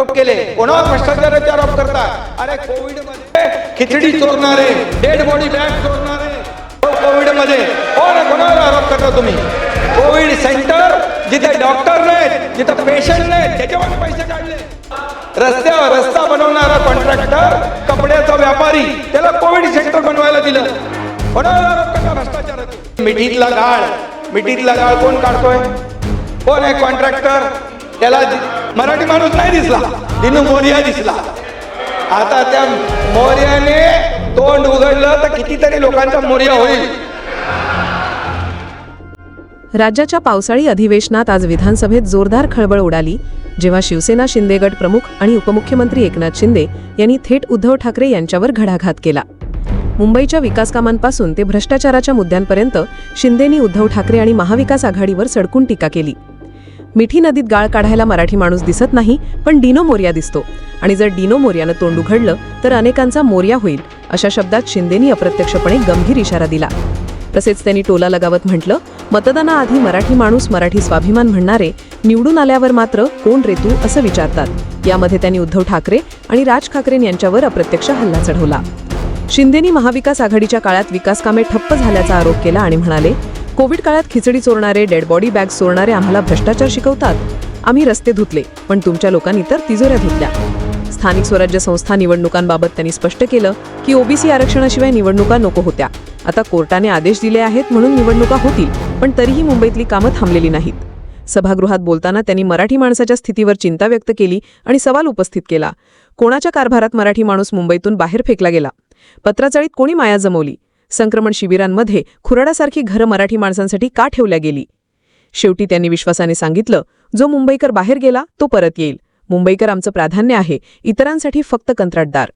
आरोप केले. कोणावर भ्रष्टाचाराचे आरोप करतात? अरे कोविडमध्ये खिचडी चोरणारे डेड बॉडी बॅग चोरणारे. हो, कोविडमध्ये कोण हो, कोणावर आरोप करता तुम्ही? कोविड सेंटर जिथे डॉक्टर नाहीत जिथे पेशंट नाहीत त्याच्यावर पैसे काढले. रस्त्यावर रस्ता बनवणारा कॉन्ट्रॅक्टर कपड्याचा व्यापारी त्याला कोविड सेंटर बनवायला दिलं. कोणावर आरोप करता भ्रष्टाचाराचे? मिठीतला गाळ. मिठीतला गाळ कोण काढतोय? कोण आहे कॉन्ट्रॅक्टर? त्याला मराठी माणूस नाही दिसला. दिनू मोर्या दिसला. आता त्या मोर्याने तोंड उघडलं तर कितीतरी लोकांचा मोर्या होईल. राज्याच्या पावसाळी अधिवेशनात आज विधानसभेत जोरदार खळबळ उडाली जेव्हा शिवसेना शिंदे गट प्रमुख आणि उपमुख्यमंत्री एकनाथ शिंदे यांनी थेट उद्धव ठाकरे यांच्यावर घडाघात केला. मुंबईच्या विकासकामांपासून ते भ्रष्टाचाराच्या मुद्द्यांपर्यंत शिंदेनी उद्धव ठाकरे आणि महाविकास आघाडीवर सडकून टीका केली. मिठी नदीत गाळ काढायला मराठी माणूस दिसत नाही पण डिनो मोर्या दिसतो. आणि जर डिनो मोर्यानं तोंड उघडलं तर अनेकांचा मोर्या होईल अशा शब्दात शिंदेनी अप्रत्यक्षपणे गंभीर इशारा दिला. तसेच त्यांनी टोला लगावत म्हटलं मतदानाआधी मराठी माणूस मराठी स्वाभिमान म्हणणारे निवडून आल्यावर मात्र कोण रे तू असं विचारतात. यामध्ये त्यांनी उद्धव ठाकरे आणि राज ठाकरेन यांच्यावर अप्रत्यक्ष हल्ला चढवला. शिंदेनी महाविकास आघाडीच्या काळात विकासकामे ठप्प झाल्याचा आरोप केला आणि म्हणाले कोविड काळात खिचडी चोरणारे डेड बॉडी बॅग चोरणारे आम्हाला भ्रष्टाचार शिकवतात. आम्ही रस्ते धुतले पण तुमच्या लोकांनी तर तिजोऱ्या धुतल्या. स्थानिक स्वराज्य संस्था निवडणुकांबाबत त्यांनी स्पष्ट केलं की ओबीसी आरक्षणाशिवाय निवडणुका नको होत्या. आता कोर्टाने आदेश दिले आहेत म्हणून निवडणुका होतील पण तरीही मुंबईतली कामं थांबलेली नाहीत. सभागृहात बोलताना त्यांनी मराठी माणसाच्या स्थितीवर चिंता व्यक्त केली आणि सवाल उपस्थित केला. कोणाच्या कारभारात मराठी माणूस मुंबईतून बाहेर फेकला गेला? पत्राचाळीत कोणी माया जमवली? संक्रमण शिबिरांमध्ये खुराडासारखी घरं मराठी माणसांसाठी का ठेवल्या गेली? शेवटी त्यांनी विश्वासाने सांगितलं जो मुंबईकर बाहेर गेला तो परत येईल. मुंबईकर आमचं प्राधान्य आहे. इतरांसाठी फक्त कंत्राटदार.